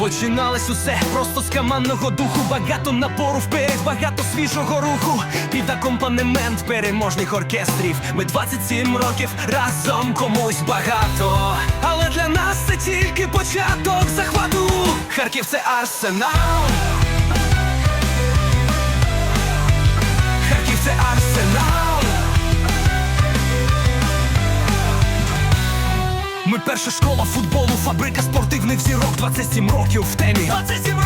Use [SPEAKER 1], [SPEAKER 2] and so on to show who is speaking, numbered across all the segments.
[SPEAKER 1] Починалось усе просто з командного духу. Багато напору вперед, багато свіжого руху. Під акомпанемент переможних оркестрів. Ми 27 років разом комусь багато. Але для нас це тільки початок захвату. Харків це арсенал. Харків це арсенал. Перша школа футболу, фабрика спортивних зірок. 27 років в темі. 27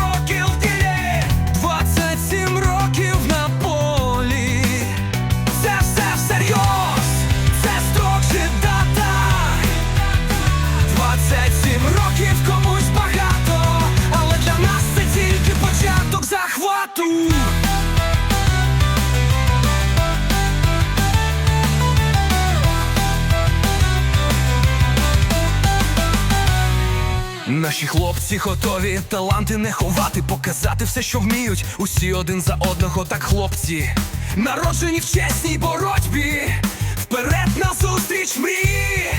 [SPEAKER 1] Наші хлопці готові таланти не ховати, показати все, що вміють. Усі один за одного, так хлопці, народжені в чесній боротьбі. Вперед на зустріч мрії.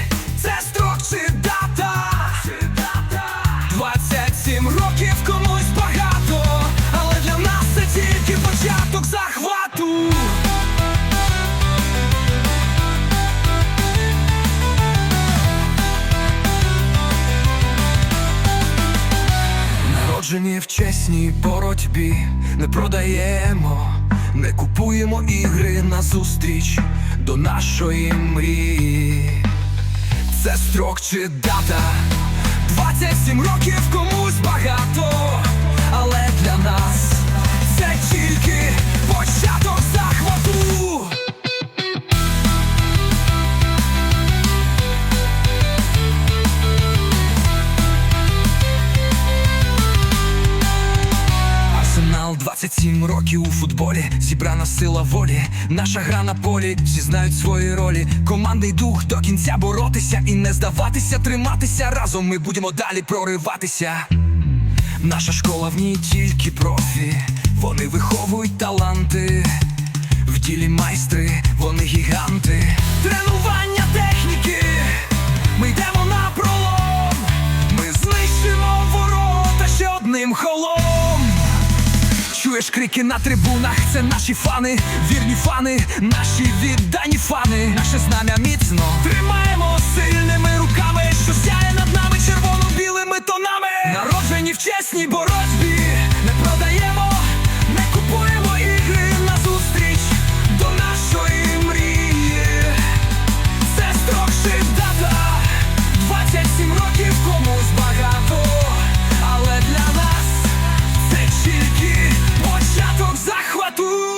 [SPEAKER 1] Народжені в чесній боротьбі, не продаємо, не купуємо ігри назустріч до нашої мрії. Це строк чи дата, 27 років у футболі, зібрана сила волі, наша гра на полі, всі знають свої ролі. Командний дух до кінця боротися і не здаватися, триматися разом. Ми будемо далі прориватися. Наша школа в ній тільки профі, вони виховують таланти. В ділі майстри, вони гіганти. Тренування техніки, ми йдемо чуєш крики на трибунах, це наші фани, вірні фани, наші віддані фани, наше знам'я міцно. Тримаємо си. pour